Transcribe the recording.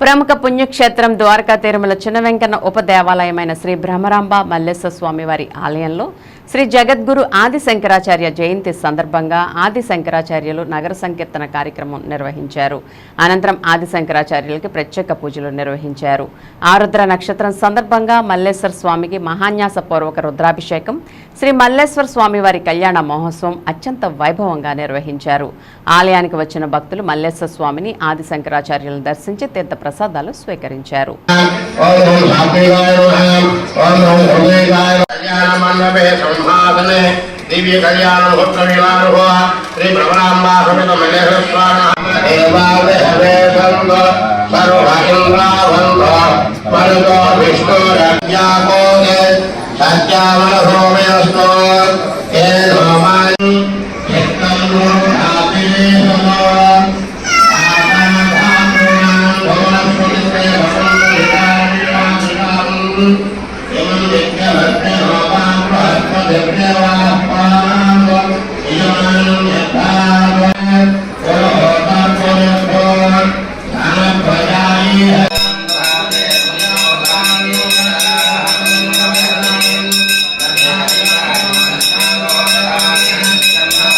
ప్రముఖ పుణ్యక్షేత్రం ద్వారకా తిరుమల చిన్న వెంకన్న ఉప దేవాలయమైన శ్రీ బ్రహ్మరాంబ మల్లేశ్వర స్వామివారి ఆలయంలో శ్రీ జగద్గురు ఆది శంకరాచార్య జయంతి సందర్భంగా ఆది శంకరాచార్యులు నగర సంకీర్తన కార్యక్రమం నిర్వహించారు. అనంతరం ఆది శంకరాచార్యులకి ప్రత్యేక పూజలు నిర్వహించారు. ఆరుద్ర నక్షత్రం సందర్భంగా మల్లేశ్వర స్వామికి మహాన్యాసపూర్వక రుద్రాభిషేకం శ్రీ మల్లేశ్వర స్వామివారి కళ్యాణ మహోత్సవం అత్యంత వైభవంగా నిర్వహించారు. ఆలయానికి వచ్చిన భక్తులు మల్లేశ్వర స్వామిని ఆది శంకరాచార్యులను దర్శించి తీర్థ ప్రసాదాలు స్వీకరించారు. ఓం సాత్వికాయ నమః దివ్య కళ్యాణ ముహూర్త వివాహో శ్రీ భ్రమరాంబా మల్లేశ్వర స్వామి సర్వహింద్రావంత సోమయస్తో